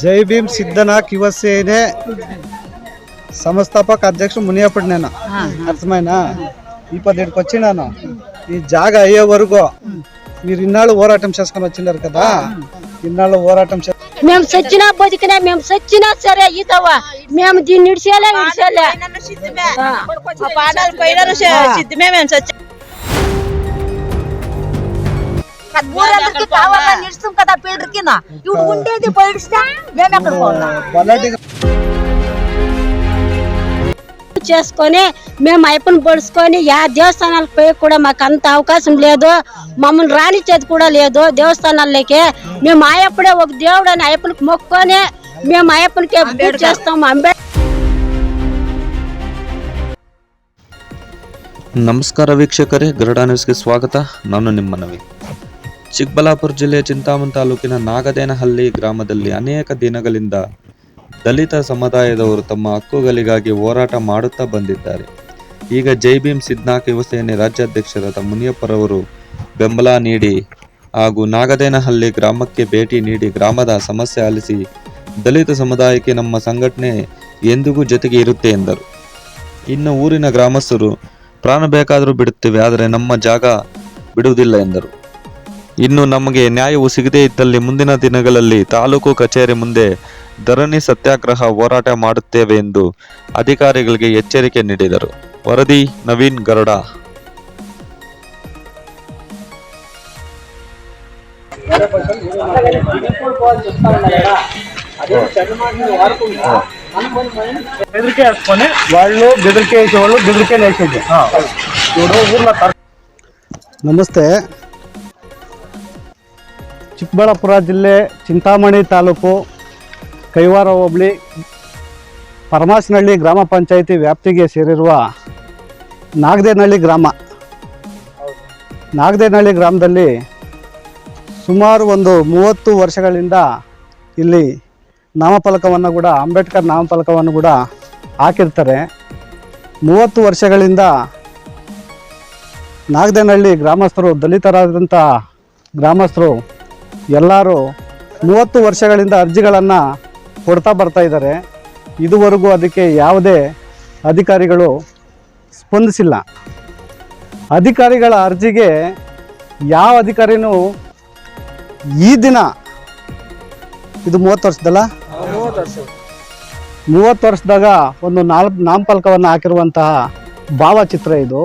జై భీమ్! సిద్ధనా భీమ్ సంస్థాపక అధ్యక్షుడు మునియప్పుడు నేను? అర్థమైన ఈ పదిహేడుకి వచ్చినాను ఈ జాగా అయ్యే వరకు మీరు ఇన్నాళ్ళు పోరాటం చేసుకొని వచ్చినారు కదా? ఇన్నాళ్ళు పోరాటం మేము సచ్చినా బతికినా మేము సచ్చినా సరే ఈతవ. మేము దీన్ని పాడాలు పోయినారు సిద్ధమే మేము సచ్చి ఊరందరికి కావాలని నిడుస్తాం కదా పేదరికి ఇప్పుడు ఉండేది పోయిడిస్తే మేము ఎక్కడ పోవాలా చేసుకొని మేము అయ్యప్పని పడుచుకొని యా దేవస్థానాలకు పోయి కూడా మాకు అంత అవకాశం లేదు మమ్మల్ని రానిచ్చేది కూడా లేదు దేవస్థానాలకి మేము అయ్యప్పుడే ఒక దేవుడు అని అయ్యప్పనికి మొక్కుకొని మేము అయ్యప్పనికి పూజ చేస్తాం అంబే ನಮಸ್ಕಾರ ವೀಕ್ಷಕರೇ ಗರುಡ ನ್ಯೂಸ್ಗೆ ಸ್ವಾಗತ ನಾನು ನಿಮ್ಮ ನವಿ ಚಿಕ್ಕಬಳ್ಳಾಪುರ ಜಿಲ್ಲೆಯ ಚಿಂತಾಮಣಿ ತಾಲೂಕಿನ ನಾಗದೇನಹಳ್ಳಿ ಗ್ರಾಮದಲ್ಲಿ ಅನೇಕ ದಿನಗಳಿಂದ ದಲಿತ ಸಮುದಾಯದವರು ತಮ್ಮ ಹಕ್ಕುಗಳಿಗಾಗಿ ಹೋರಾಟ ಮಾಡುತ್ತಾ ಬಂದಿದ್ದಾರೆ. ಈಗ ಜೈ ಭೀಮ್ ಸಿದ್ನಾಕ್ ಯುವಸೇನೆ ರಾಜ್ಯಾಧ್ಯಕ್ಷರಾದ ಮುನಿಯಪ್ಪರವರು ಬೆಂಬಲ ನೀಡಿ ಹಾಗೂ ನಾಗದೇನಹಳ್ಳಿ ಗ್ರಾಮಕ್ಕೆ ಭೇಟಿ ನೀಡಿ ಗ್ರಾಮದ ಸಮಸ್ಯೆ ಆಲಿಸಿ, ದಲಿತ ಸಮುದಾಯಕ್ಕೆ ನಮ್ಮ ಸಂಘಟನೆ ಎಂದಿಗೂ ಜೊತೆಗೆ ಇರುತ್ತೆ ಎಂದರು. ಇನ್ನು ಊರಿನ ಗ್ರಾಮಸ್ಥರು, ಪ್ರಾಣ ಬೇಕಾದರೂ ಬಿಡುತ್ತೇವೆ, ಆದರೆ ನಮ್ಮ ಜಾಗ ಬಿಡುವುದಿಲ್ಲ ಎಂದರು. ಇನ್ನು ನಮಗೆ ನ್ಯಾಯವು ಸಿಗದೇ ಇದ್ದಲ್ಲಿ ಮುಂದಿನ ದಿನಗಳಲ್ಲಿ ತಾಲೂಕು ಕಚೇರಿ ಮುಂದೆ ಧರಣಿ ಸತ್ಯಾಗ್ರಹ ಹೋರಾಟ ಮಾಡುತ್ತೇವೆ ಎಂದು ಅಧಿಕಾರಿಗಳಿಗೆ ಎಚ್ಚರಿಕೆ ನೀಡಿದರು ವರದಿ ನವೀನ್ ಗರುಡ బెదిరికే వేసుకొని వాళ్ళు బెదిరికే వేసేవాళ్ళు బెదిరికే వేసేది ఇప్పుడు ఊర్లో తర- ನಮಸ್ತೆ ಚಿಕ್ಕಬಳ್ಳಾಪುರ ಜಿಲ್ಲೆ ಚಿಂತಾಮಣಿ ತಾಲೂಕು ಕೈವಾರ ಹೋಬಳಿ ಪರಮಾಸನಹಳ್ಳಿ ಗ್ರಾಮ ಪಂಚಾಯಿತಿ ವ್ಯಾಪ್ತಿಗೆ ಸೇರಿರುವ ನಾಗದೇನಹಳ್ಳಿ ಗ್ರಾಮ. ನಾಗದೇನಹಳ್ಳಿ ಗ್ರಾಮದಲ್ಲಿ ಸುಮಾರು ಒಂದು ಮೂವತ್ತು ವರ್ಷಗಳಿಂದ ಇಲ್ಲಿ ನಾಮಫಲಕವನ್ನು ಕೂಡ, ಅಂಬೇಡ್ಕರ್ ನಾಮಫಲಕವನ್ನು ಕೂಡ ಹಾಕಿರ್ತಾರೆ. ಮೂವತ್ತು ವರ್ಷಗಳಿಂದ ನಾಗದೇನಹಳ್ಳಿ ಗ್ರಾಮಸ್ಥರು, ದಲಿತರಾದಂಥ ಗ್ರಾಮಸ್ಥರು ಎಲ್ಲರೂ ಮೂವತ್ತು ವರ್ಷಗಳಿಂದ ಅರ್ಜಿಗಳನ್ನು ಕೊಡ್ತಾ ಬರ್ತಾ ಇದ್ದಾರೆ. ಇದುವರೆಗೂ ಅದಕ್ಕೆ ಯಾವುದೇ ಅಧಿಕಾರಿಗಳು ಸ್ಪಂದಿಸಿಲ್ಲ. ಅಧಿಕಾರಿಗಳ ಅರ್ಜಿಗೆ ಯಾವ ಅಧಿಕಾರಿನೂ ಈ ದಿನ, ಇದು ಮೂವತ್ತು ವರ್ಷದಲ್ಲ? ಮೂವತ್ತು ವರ್ಷದಾಗ ಒಂದು ನಾಲ್ಕು ನಾಮಫಲಕವನ್ನು ಹಾಕಿರುವಂತಹ ಭಾವಚಿತ್ರ ಇದು.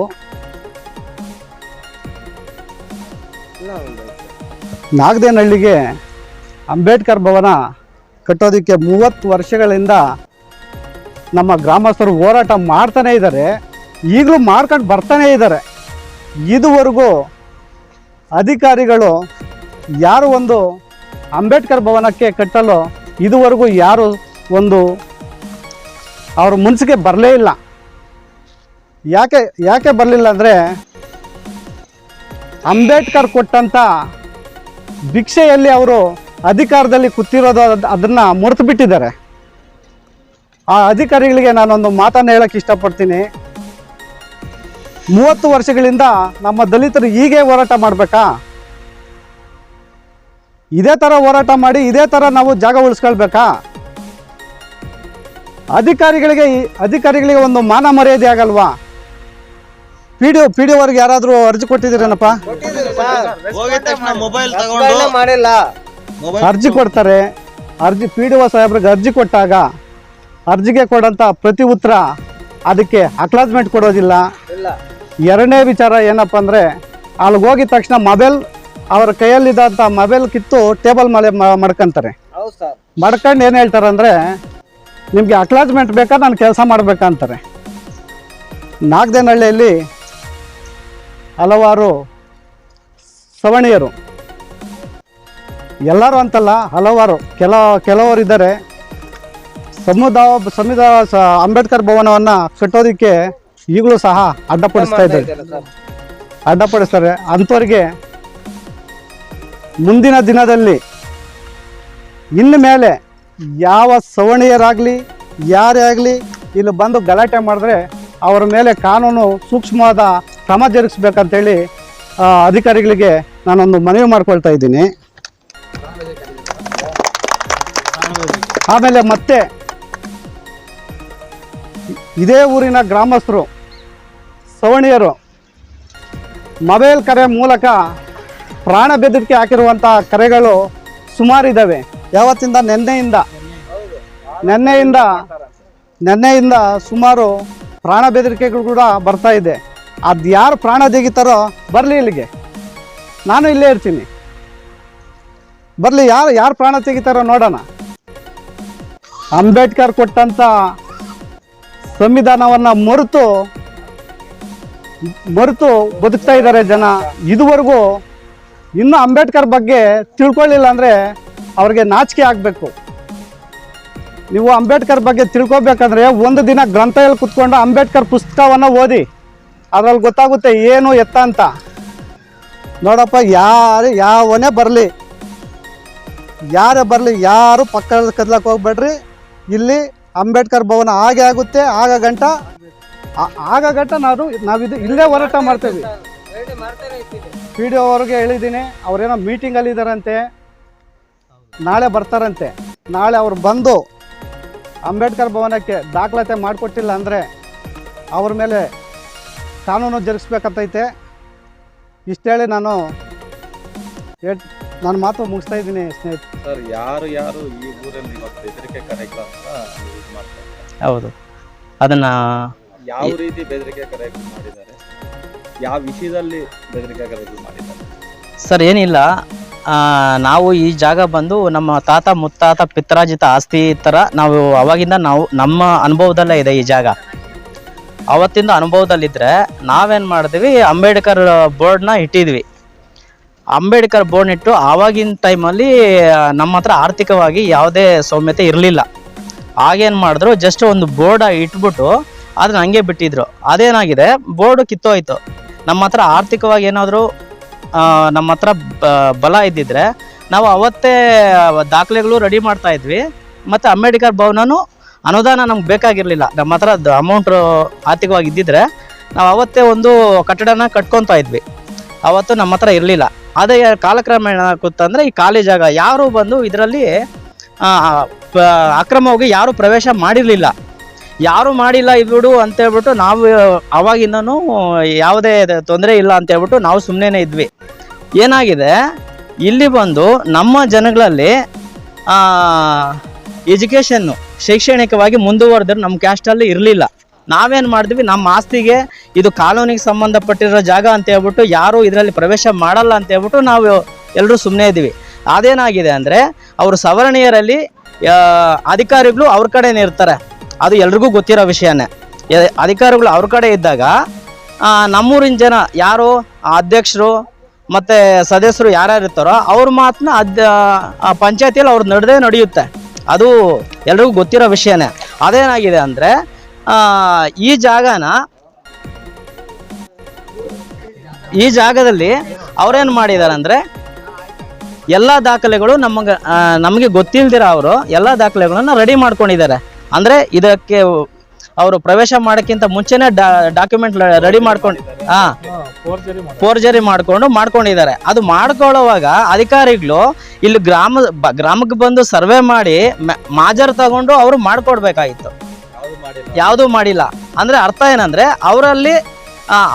ನಾಗದೇನಹಳ್ಳಿಗೆ ಅಂಬೇಡ್ಕರ್ ಭವನ ಕಟ್ಟೋದಕ್ಕೆ ಮೂವತ್ತು ವರ್ಷಗಳಿಂದ ನಮ್ಮ ಗ್ರಾಮಸ್ಥರು ಹೋರಾಟ ಮಾಡ್ತಾನೇ ಇದ್ದಾರೆ. ಈಗಲೂ ಮಾಡ್ಕೊಂಡು ಬರ್ತಾನೇ ಇದ್ದಾರೆ. ಇದುವರೆಗೂ ಅಧಿಕಾರಿಗಳು ಯಾರು ಒಂದು ಅಂಬೇಡ್ಕರ್ ಭವನಕ್ಕೆ ಕಟ್ಟಲು ಇದುವರೆಗೂ ಯಾರು ಒಂದು ಅವ್ರ ಮುನ್ಸಿಗೆ ಬರಲೇ ಇಲ್ಲ. ಯಾಕೆ ಯಾಕೆ ಬರಲಿಲ್ಲ ಅಂದರೆ ಅಂಬೇಡ್ಕರ್ ಕೊಟ್ಟಂಥ ಭಿಕ್ಷೆಯಲ್ಲಿ ಅವರು ಅಧಿಕಾರದಲ್ಲಿ ಕೂತಿರೋದು ಅದನ್ನು ಮರೆತು ಬಿಟ್ಟಿದ್ದಾರೆ. ಆ ಅಧಿಕಾರಿಗಳಿಗೆ ನಾನೊಂದು ಮಾತನ್ನು ಹೇಳಕ್ಕೆ ಇಷ್ಟಪಡ್ತೀನಿ. ಮೂವತ್ತು ವರ್ಷಗಳಿಂದ ನಮ್ಮ ದಲಿತರು ಹೀಗೆ ಹೋರಾಟ ಮಾಡಬೇಕಾ? ಇದೇ ಥರ ಹೋರಾಟ ಮಾಡಿ ಇದೇ ಥರ ನಾವು ಜಾಗ ಉಳಿಸ್ಕೊಳ್ಬೇಕಾ? ಅಧಿಕಾರಿಗಳಿಗೆ ಈ- ಅಧಿಕಾರಿಗಳಿಗೆ ಒಂದು ಮಾನ ಮರ್ಯಾದೆ ಆಗಲ್ವಾ? ಪಿ ಡಿ ಪಿ ಡಿ ಅವ್ರಿಗೆ ಯಾರಾದರೂ ಅರ್ಜಿ ಕೊಟ್ಟಿದ್ದೀರೇನಪ್ಪ? ಅರ್ಜಿ ಕೊಡ್ತಾರೆ. ಅರ್ಜಿ ಪಿ ಡಿ ಒ ಸಾಹೇಬ್ರಿಗೆ ಅರ್ಜಿ ಕೊಟ್ಟಾಗ ಅರ್ಜಿಗೆ ಕೊಡಂತ ಪ್ರತಿ ಉತ್ತರ ಅದಕ್ಕೆ ಅಕ್ಲಾಜ್ಮೆಂಟ್ ಕೊಡೋದಿಲ್ಲ. ಎರಡನೇ ವಿಚಾರ ಏನಪ್ಪ ಅಂದರೆ ಅಲ್ಲಿಗೆ ಹೋಗಿದ ತಕ್ಷಣ ಮೊಬೈಲ್ ಅವರ ಕೈಯಲ್ಲಿದ್ದಂಥ ಮೊಬೈಲ್ ಕಿತ್ತು ಟೇಬಲ್ ಮೇಲೆ ಮಡ್ಕಂತಾರೆ. ಮಡ್ಕೊಂಡು ಏನು ಹೇಳ್ತಾರೆ ಅಂದರೆ ನಿಮಗೆ ಅಕ್ಲಾಜ್ಮೆಂಟ್ ಬೇಕಾ ನಾನು ಕೆಲಸ ಮಾಡ್ಬೇಕಂತಾರೆ. ನಾಗದೇನಹಳ್ಳಿಯಲ್ಲಿ ಹಲವಾರು ಸವಣಿಯರು ಎಲ್ಲರೂ ಅಂತಲ್ಲ ಹಲವಾರು ಕೆಲ ಕೆಲವರು ಇದ್ದಾರೆ. ಸಮುದಾಯ ಸಂವಿಧಾನ ಸ- ಅಂಬೇಡ್ಕರ್ ಭವನವನ್ನು ಕಟ್ಟೋದಕ್ಕೆ ಈಗಲೂ ಸಹ ಅಡ್ಡಪಡಿಸ್ತಾ ಇದ್ದಾರೆ. ಅಡ್ಡಪಡಿಸ್ತಾರೆ. ಅಂಥವ್ರಿಗೆ ಮುಂದಿನ ದಿನದಲ್ಲಿ ಇನ್ನು ಮೇಲೆ ಯಾವ ಸವಣಿಯರಾಗಲಿ ಯಾರೇ ಆಗಲಿ ಇಲ್ಲಿ ಬಂದು ಗಲಾಟೆ ಮಾಡಿದ್ರೆ ಅವರ ಮೇಲೆ ಕಾನೂನು ಸೂಕ್ಷ್ಮವಾದ ಕ್ರಮ ಜರುಗಿಸ್ಬೇಕಂತೇಳಿ ಅಧಿಕಾರಿಗಳಿಗೆ ನಾನೊಂದು ಮನವಿ ಮಾಡ್ಕೊಳ್ತಾ ಇದ್ದೀನಿ. ಆಮೇಲೆ ಮತ್ತೆ ಇದೇ ಊರಿನ ಗ್ರಾಮಸ್ಥರು, ಸವಣಿಯರು, ಮೊಬೈಲ್ ಕರೆ ಮೂಲಕ ಪ್ರಾಣ ಬೆದರಿಕೆ ಹಾಕಿರುವಂಥ ಕರೆಗಳು ಸುಮಾರಿದ್ದಾವೆ ಯಾವತ್ತಿಂದ? ನಿನ್ನೆಯಿಂದ. ನಿನ್ನೆಯಿಂದ ನಿನ್ನೆಯಿಂದ ಸುಮಾರು ಪ್ರಾಣ ಬೆದರಿಕೆಗಳು ಕೂಡ ಬರ್ತಾ ಇದೆ. ಅದು ಯಾರು ಪ್ರಾಣ ತೆಗಿತಾರೋ ಬರಲಿ ಇಲ್ಲಿಗೆ. ನಾನು ಇಲ್ಲೇ ಇರ್ತೀನಿ. ಬರಲಿ, ಯಾರು ಯಾರು ಪ್ರಾಣ ತೆಗಿತಾರೋ ನೋಡೋಣ. ಅಂಬೇಡ್ಕರ್ ಕೊಟ್ಟಂಥ ಸಂವಿಧಾನವನ್ನು ಮರೆತು ಮರೆತು ಬದುಕ್ತಾ ಇದ್ದಾರೆ ಜನ. ಇದುವರೆಗೂ ಇನ್ನು ಅಂಬೇಡ್ಕರ್ ಬಗ್ಗೆ ತಿಳ್ಕೊಳ್ಳಿಲ್ಲ ಅಂದರೆ ಅವ್ರಿಗೆ ನಾಚಿಕೆ ಆಗಬೇಕು. ನೀವು ಅಂಬೇಡ್ಕರ್ ಬಗ್ಗೆ ತಿಳ್ಕೊಬೇಕಂದ್ರೆ ಒಂದು ದಿನ ಗ್ರಂಥಾಲಯ ಕುತ್ಕೊಂಡು ಅಂಬೇಡ್ಕರ್ ಪುಸ್ತಕವನ್ನು ಓದಿ, ಅದ್ರಲ್ಲಿ ಗೊತ್ತಾಗುತ್ತೆ ಏನು ಎತ್ತ ಅಂತ. ನೋಡಪ್ಪ, ಯಾರು ಯಾವನೇ ಬರಲಿ. ಯಾರೇ ಬರಲಿ ಯಾರು ಪಕ್ಕದ ಕದ್ಲಕ್ಕೆ ಹೋಗ್ಬೇಡ್ರಿ. ಇಲ್ಲಿ ಅಂಬೇಡ್ಕರ್ ಭವನ ಹಾಗೆ ಆಗುತ್ತೆ, ಆಗ ಗಂಟ. ಆಗ ಗಂಟ ನಾವು ನಾವಿದು ಇಲ್ಲೇ ಹೋರಾಟ ಮಾಡ್ತೇವೆ. ಪಿ ಡಿ ಅವ್ರಿಗೆ ಹೇಳಿದ್ದೀನಿ, ಅವ್ರೇನೋ ಮೀಟಿಂಗಲ್ಲಿ ಇದ್ದಾರಂತೆ ನಾಳೆ ಬರ್ತಾರಂತೆ. ನಾಳೆ ಅವ್ರು ಬಂದು ಅಂಬೇಡ್ಕರ್ ಭವನಕ್ಕೆ ದಾಖಲಾತಿ ಮಾಡಿಕೊಟ್ಟಿಲ್ಲ ಅಂದರೆ ಅವ್ರ ಮೇಲೆ ಕಾನೂನು ಜರುಗಿಸ್ಬೇಕಂತೈತೆ. ಇಷ್ಟೇಳಿ ನಾನು ನಾನು ಮಾತು ಮುಗಿಸ್ತಾ ಇದ್ದೀನಿ ಸ್ನೇಹಿತ ಸರ್ ಯಾರು ಯಾರು ಈ ಊರಲ್ಲಿ ಇವತ್ತು ಬೆದರಿಕೆ ಕಾರ್ಯಕ್ರಮ ಮಾಡ್ತಾರೆ. ಹೌದು. ಅದನ್ನ ಯಾವ ರೀತಿ ಬೆದರಿಕೆ ಕಾರ್ಯಕ್ರಮ ಮಾಡಿದ್ದಾರೆ? ಯಾವ ವಿಷಯದಲ್ಲಿ ಬೆದರಿಕೆ ಕಾರ್ಯಕ್ರಮ ಮಾಡಿದ್ದಾರೆ? ಸರ್ ಏನಿಲ್ಲ. ಆ, ನಾವು ಈ ಜಾಗ ಬಂದು ನಮ್ಮ ತಾತ ಮುತ್ತಾತ ಪಿತ್ರಾಜಿತ ಆಸ್ತಿ ಥರ ನಾವು ಅವಾಗಿಂದ ನಾವು ನಮ್ಮ ಅನುಭವದಲ್ಲೇ ಇದೆ ಈ ಜಾಗ. ಅವತ್ತಿಂದ ಅನುಭವದಲ್ಲಿದ್ದರೆ ನಾವೇನು ಮಾಡಿದ್ವಿ? ಅಂಬೇಡ್ಕರ್ ಬೋರ್ಡ್ನ ಇಟ್ಟಿದ್ವಿ. ಅಂಬೇಡ್ಕರ್ ಬೋರ್ಡ್ ಇಟ್ಟು ಆವಾಗಿನ ಟೈಮಲ್ಲಿ ನಮ್ಮ ಹತ್ರ ಆರ್ಥಿಕವಾಗಿ ಯಾವುದೇ ಸೌಮ್ಯತೆ ಇರಲಿಲ್ಲ. ಆಗೇನು ಮಾಡಿದ್ರು ಜಸ್ಟ್ ಒಂದು ಬೋರ್ಡ್ ಇಟ್ಬಿಟ್ಟು ಅದನ್ನ ಹಂಗೆ ಬಿಟ್ಟಿದ್ರು. ಅದೇನಾಗಿದೆ, ಬೋರ್ಡು ಕಿತ್ತೋಯ್ತು. ನಮ್ಮ ಹತ್ರ ಆರ್ಥಿಕವಾಗಿ ಏನಾದರೂ ನಮ್ಮ ಹತ್ರ ಬಲ ಇದ್ದಿದ್ರೆ, ನಾವು ಅವತ್ತೇ ದಾಖಲೆಗಳು ರೆಡಿ ಮಾಡ್ತಾ ಇದ್ವಿ. ಮತ್ತು ಅಂಬೇಡ್ಕರ್ ಭವನನು ಅನುದಾನ ನಮ್ಗೆ ಬೇಕಾಗಿರಲಿಲ್ಲ. ನಮ್ಮ ಹತ್ರ ಅಮೌಂಟ್ ಆರ್ಥಿಕವಾಗಿ ಇದ್ದಿದ್ರೆ, ನಾವು ಅವತ್ತೇ ಒಂದು ಕಟ್ಟಡನ ಕಟ್ಕೊತಾ ಇದ್ವಿ. ಅವತ್ತು ನಮ್ಮ ಹತ್ರ ಇರಲಿಲ್ಲ. ಅದೇ ಕಾಲಕ್ರಮೇಣ ಏನಾಗುತ್ತಂದ್ರೆ ಈ ಖಾಲಿ ಜಾಗ, ಯಾರು ಬಂದು ಇದರಲ್ಲಿ ಅಕ್ರಮವಾಗಿ ಯಾರು ಪ್ರವೇಶ ಮಾಡಿರಲಿಲ್ಲ. ಯಾರು ಮಾಡಿಲ್ಲ ಇದ್ಬಿಡು ಅಂತೇಳ್ಬಿಟ್ಟು ನಾವು ಅವಾಗಿಂದನೂ ಯಾವುದೇ ತೊಂದರೆ ಇಲ್ಲ ಅಂತೇಳ್ಬಿಟ್ಟು ನಾವು ಸುಮ್ಮನೆ ಇದ್ವಿ. ಏನಾಗಿದೆ? ಇಲ್ಲಿ ಬಂದು ನಮ್ಮ ಜನಗಳಲ್ಲಿ ಎಜುಕೇಷನ್ನು ಶೈಕ್ಷಣಿಕವಾಗಿ ಮುಂದುವರೆದ್ರೆ ನಮ್ಮ ಕ್ಯಾಸ್ಟಲ್ಲಿ ಇರಲಿಲ್ಲ. ನಾವೇನು ಮಾಡಿದ್ವಿ? ನಮ್ಮ ಆಸ್ತಿಗೆ ಇದು ಕಾನೂನಿಗೆ ಸಂಬಂಧಪಟ್ಟಿರೋ ಜಾಗ ಅಂತ ಹೇಳ್ಬಿಟ್ಟು ಯಾರು ಇದರಲ್ಲಿ ಪ್ರವೇಶ ಮಾಡಲ್ಲ ಅಂತ ಹೇಳ್ಬಿಟ್ಟು ನಾವು ಎಲ್ಲರೂ ಸುಮ್ಮನೆ ಇದ್ದೀವಿ. ಅದೇನಾಗಿದೆ ಅಂದರೆ ಅವರು ಸವರ್ಣೀಯರಲ್ಲಿ ಅಧಿಕಾರಿಗಳು ಅವ್ರ ಕಡೆನೇ ಇರ್ತಾರೆ. ಅದು ಎಲ್ರಿಗೂ ಗೊತ್ತಿರೋ ವಿಷಯನೇ. ಅಧಿಕಾರಿಗಳು ಅವ್ರ ಕಡೆ ಇದ್ದಾಗ ಆ, ನಮ್ಮೂರಿನ ಜನ ಯಾರು? ಆ ಅಧ್ಯಕ್ಷರು ಮತ್ತು ಸದಸ್ಯರು ಯಾರ್ಯಾರು ಇರ್ತಾರೋ ಅವ್ರ ಮಾತನ್ನ ಅದ್ ಪಂಚಾಯತಿಯಲ್ಲಿ ಅವ್ರು ನಡೆದೇ ನಡೆಯುತ್ತೆ. ಅದು ಎಲ್ರಿಗೂ ಗೊತ್ತಿರೋ ವಿಷಯನೇ. ಅದೇನಾಗಿದೆ ಅಂದರೆ ಈ ಜಾಗನ ಈ ಜಾಗದಲ್ಲಿ ಅವ್ರೇನು ಮಾಡಿದ್ದಾರೆ ಅಂದರೆ ಎಲ್ಲ ದಾಖಲೆಗಳು ನಮಗೆ ನಮಗೆ ಗೊತ್ತಿಲ್ದಿರ ಅವರು ಎಲ್ಲ ದಾಖಲೆಗಳನ್ನು ರೆಡಿ ಮಾಡ್ಕೊಂಡಿದ್ದಾರೆ. ಅಂದರೆ ಇದಕ್ಕೆ ಅವರು ಪ್ರವೇಶ ಮಾಡೋಕ್ಕಿಂತ ಮುಂಚೆನೇ ಡಾಕ್ಯುಮೆಂಟ್ ರೆಡಿ ಮಾಡ್ಕೊಂಡು ಹಾಂ ಫೋರ್ಜರಿ ಮಾಡಿಕೊಂಡು ಮಾಡ್ಕೊಂಡಿದ್ದಾರೆ. ಅದು ಮಾಡ್ಕೊಳ್ಳೋವಾಗ ಅಧಿಕಾರಿಗಳು ಇಲ್ಲಿ ಗ್ರಾಮ ಗ್ರಾಮಕ್ಕೆ ಬಂದು ಸರ್ವೆ ಮಾಡಿ ಮಾಜರ್ ತಗೊಂಡು ಅವರು ಮಾಡ್ಕೊಡ್ಬೇಕಾಗಿತ್ತು. ಯಾವುದೂ ಮಾಡಿಲ್ಲ. ಅಂದರೆ ಅರ್ಥ ಏನಂದರೆ ಅವರಲ್ಲಿ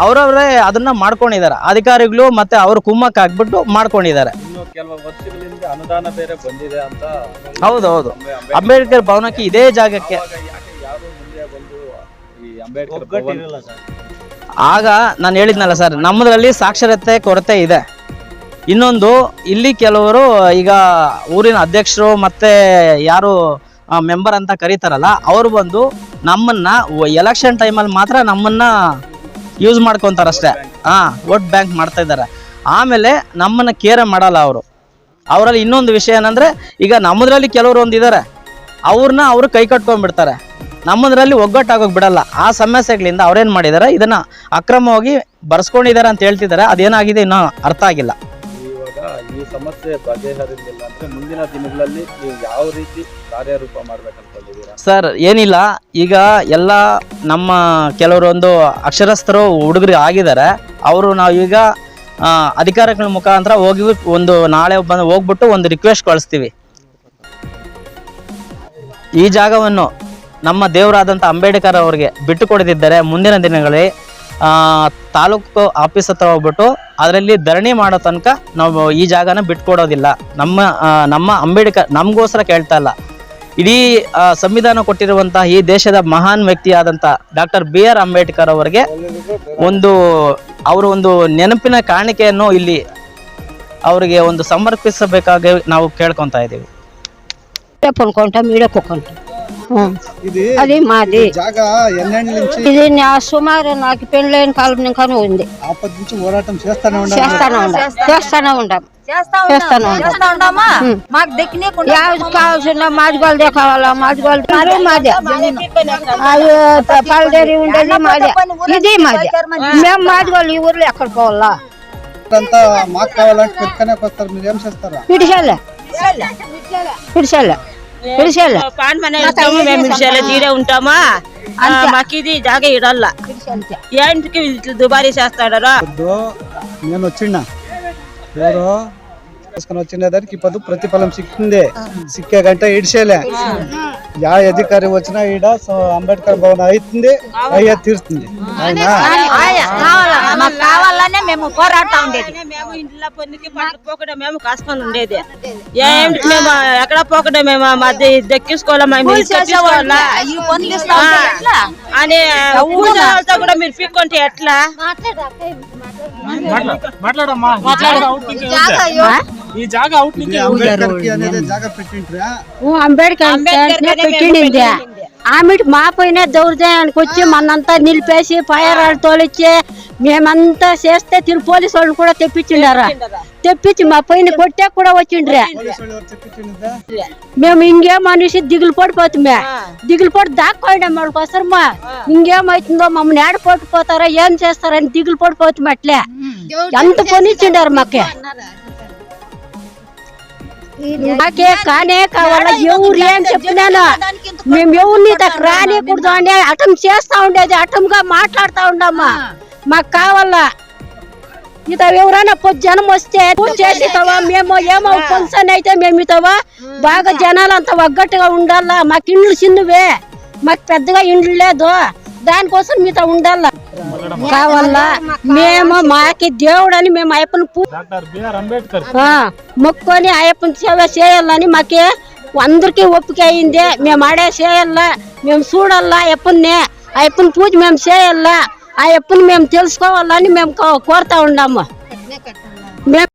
ಅವರವರೇ ಅದನ್ನ ಮಾಡ್ಕೊಂಡಿದ್ದಾರೆ. ಅಧಿಕಾರಿಗಳು ಮತ್ತೆ ಅವರು ಕುಮ್ಮಕ್ಕೆ ಹಾಕ್ಬಿಟ್ಟು ಮಾಡ್ಕೊಂಡಿದ್ದಾರೆ. ಇನ್ನು ಕೆಲವು ವರ್ಷಗಳಿಂದ ಅನುದಾನ ಬೇರೆ ಬಂದಿದೆ ಅಂತ ಹೌದು ಹೌದು. ಅಂಬೇಡ್ಕರ್ ಭವನಕ್ಕೆ ಇದೇ ಜಾಗಕ್ಕೆ. ಯಾಕೆ ಯಾರು ಮುಂದೆ ಬಂದು ಈ ಅಂಬೇಡ್ಕರ್ ಭವನ ಆಗ ನಾನು ಹೇಳಿದ್ನಲ್ಲ ಸರ್ ನಮ್ಮದ್ರಲ್ಲಿ ಸಾಕ್ಷರತೆ ಕೊರತೆ ಇದೆ. ಇನ್ನೊಂದು ಇಲ್ಲಿ ಕೆಲವರು ಈಗ ಊರಿನ ಅಧ್ಯಕ್ಷರು ಮತ್ತೆ ಯಾರು ಮೆಂಬರ್ ಅಂತ ಕರೀತಾರಲ್ಲ ಅವ್ರು ಬಂದು ನಮ್ಮನ್ನ ಎಲೆಕ್ಷನ್ ಟೈಮಲ್ಲಿ ಮಾತ್ರ ನಮ್ಮನ್ನ ಯೂಸ್ ಮಾಡ್ಕೊತಾರಷ್ಟೇ ಹಾಂ, ವೋಟ್ ಬ್ಯಾಂಕ್ ಮಾಡ್ತಾ ಇದ್ದಾರೆ. ಆಮೇಲೆ ನಮ್ಮನ್ನ ಕೇರ ಮಾಡಲ್ಲ ಅವರು. ಅವರಲ್ಲಿ ಇನ್ನೊಂದು ವಿಷಯ ಏನಂದ್ರೆ, ಈಗ ನಮ್ಮದ್ರಲ್ಲಿ ಕೆಲವರು ಒಂದಿದ್ದಾರೆ ಅವ್ರನ್ನ ಅವರು ಕೈ ಕಟ್ಕೊಂಡ್ಬಿಡ್ತಾರೆ. ನಮ್ಮದ್ರಲ್ಲಿ ಒಗ್ಗಟ್ಟಾಗೋಗಿ ಬಿಡಲ್ಲ. ಆ ಸಮಸ್ಯೆಗಳಿಂದ ಅವ್ರೇನು ಮಾಡಿದ್ದಾರೆ ಇದನ್ನ ಅಕ್ರಮವಾಗಿ ಬರ್ಸ್ಕೊಂಡಿದ್ದಾರೆ ಅಂತ ಹೇಳ್ತಿದ್ದಾರೆ ಅದೇನಾಗಿದೆ ಇನ್ನೂ ಅರ್ಥ ಆಗಿಲ್ಲ. ಈ ಸಮಸ್ಯೆ ಬಗೆಹರಿಸಿಲ್ಲ ಅಂದ್ರೆ ಮುಂದಿನ ದಿನಗಳಲ್ಲಿ ನೀವು ಯಾವ ರೀತಿ ಕಾರ್ಯರೂಪ ಮಾಡ್ಬೇಕಂತಿದ್ದೀರಾ ಸರ್, ಏನಿಲ್ಲ. ಈಗ ಎಲ್ಲ ನಮ್ಮ ಕೆಲವರೊಂದು ಅಕ್ಷರಸ್ಥರು, ಹುಡುಗರು ಆಗಿದ್ದಾರೆ. ಅವರು ನಾವು ಈಗ ಅಧಿಕಾರಿಗಳ ಮುಖಾಂತರ ಹೋಗಿ ಒಂದು ನಾಳೆ ಬಂದು ಹೋಗ್ಬಿಟ್ಟು ಒಂದು ರಿಕ್ವೆಸ್ಟ್ ಕಳಿಸ್ತೀವಿ. ಈ ಜಾಗವನ್ನು ನಮ್ಮ ದೇವರಾದಂಥ ಅಂಬೇಡ್ಕರ್ ಅವರಿಗೆ ಬಿಟ್ಟು ಕೊಡದಿದ್ದರೆ ಮುಂದಿನ ದಿನಗಳಲ್ಲಿ ತಾಲೂಕು ಆಫೀಸ್ ಹತ್ರ ಹೋಗ್ಬಿಟ್ಟು ಅದರಲ್ಲಿ ಧರಣಿ ಮಾಡೋ ತನಕ ನಾವು ಈ ಜಾಗನ ಬಿಟ್ಕೊಡೋದಿಲ್ಲ. ನಮ್ಮ ನಮ್ಮ ಅಂಬೇಡ್ಕರ್, ನಮಗೋಸ್ಕರ ಕೇಳ್ತಾ ಇಲ್ಲ. ಇಡೀ ಆ, ಸಂವಿಧಾನ ಕೊಟ್ಟಿರುವಂತಹ ಈ ದೇಶದ ಮಹಾನ್ ವ್ಯಕ್ತಿಯಾದಂಥ ಡಾಕ್ಟರ್ ಬಿ ಆರ್ ಅಂಬೇಡ್ಕರ್ ಅವರಿಗೆ ಒಂದು ಅವರ ಒಂದು ನೆನಪಿನ ಕಾಣಿಕೆಯನ್ನು ಇಲ್ಲಿ ಅವರಿಗೆ ಒಂದು ಸಮರ್ಪಿಸಬೇಕಾಗಿ ನಾವು ಕೇಳ್ಕೊತಾ ಇದ್ದೀವಿ కొనుక్కుంటాం ఈడ కొనుక్కుంటాం ఇది అది మాది జాగా ఎన్నెండు నుంచి ఇది నా సుమారు నాకు పెళ్ళైన కాలం ఇంకానే ఉంది ఆపద నుంచి పోరాటం చేస్తానే ఉండాలి చేస్తానే ఉండం చేస్తానే ఉండం చేస్తా చేస్తాను. ఉంటాం చేస్తా ఉండమ్మా మాకు దక్కినీకుండా యావది కావాల్సిన మాదిగోళ్ళదే కావాలా మాదిగోళ్ళు మాదే మాదే అది పల్లెదేరి ఉండేది మాదే. ఇది మాదే. మేము మాదిగోళ్ళు ఈ ఊర్లో ఎక్కడ పోవాలా? అంతా మాకు కావాలంటే పెట్టుకునే వస్తారు మీరు ఏం చేస్తారా? పిడిసేలే పిడిసేలే పిడిసేలే పాన్ మన ఇస్తాము మేము ఇడిచేలా తీరే ఉంటామా? మాకు ఇది జాగ ఇడల్లా. ఏంటికి దుబారీ చేస్తాడారా? నేను వచ్చిండా ఎవరు తీసుకొని వచ్చిన దానికి ఇప్పుడు ప్రతిఫలం సిక్కింది. సిక్కే గంట ఇడిసేలే యా అధికారి వచ్చినా ఈడ సో అంబేద్కర్ భవన్ అవుతుంది అయ్యే తీరుతుంది కావాలనే మేము పోరాటం ఉండేది మేము ఇంట్లో పోకుండా మేము కాసుకొని ఉండేది ఏంటి మేము ఎక్కడ పోకుండా మేము మాది దక్కించుకోవాలా మేము? అని కూడా మీరు పిక్కుంటే ఎట్లా అంబేద్కర్కి అనేది జాగా పెట్టింట్రా అంబేద్కర్ పెట్టింది. ఆమె మా పైన దౌర్జన్యానికి వచ్చి మనంతా నిలిపేసి ఫైరాలు తోలిచ్చి మేమంతా చేస్తే తిరు పోలీసు వాళ్ళు కూడా తెప్పించిండారా? తెప్పించి మా పైన కొట్టే కూడా వచ్చిండ్రే. మేము ఇంకేం అనేసి దిగులు పడిపోతుమే. దిగులు పడి దాక్కోండి వాళ్ళకి వస్తారమ్మా ఇంకేమైతుందో మమ్మల్ని ఏడ పట్టుకుపోతారా ఏం చేస్తారని దిగులు పడిపోతుంది అట్లే. ఎంత పని ఇచ్చిండారు మాకే కానే కావాలా? ఎవరు ఏం చెప్పినాను? మేము ఎవరిని దాకా రానికూడదు అని అటం చేస్తా ఉండేది అటంగా మాట్లాడుతా ఉండమ్మా. మాకు కావాలా? ఇత ఎవరైనా పొద్దు జనం వస్తే పూజ చేసితావా? మేము ఏమో ఫంక్షన్ అయితే మేము ఇతావా? బాగా జనాలు అంత ఒగ్గట్టుగా ఉండాలా? మాకు ఇండ్లు చిన్నవే. మాకు పెద్దగా ఇండ్లు లేదు. దానికోసం మీతో ఉండాలా? కావాలా మేము మాకి దేవుడని మేము అయ్యప్పని మొక్కుకొని అయ్యప్పని సేవ చేయాలని మాకే అందరికీ ఒప్పిక అయింది. మేము ఆడే చేయాలా మేము చూడాలా అయ్యప్పని అయ్యప్పని పూజ మేము చేయాలా ఆ అయ్యప్పని మేము తెలుసుకోవాలని మేము కో- కోరుతా ఉన్నాము. మేము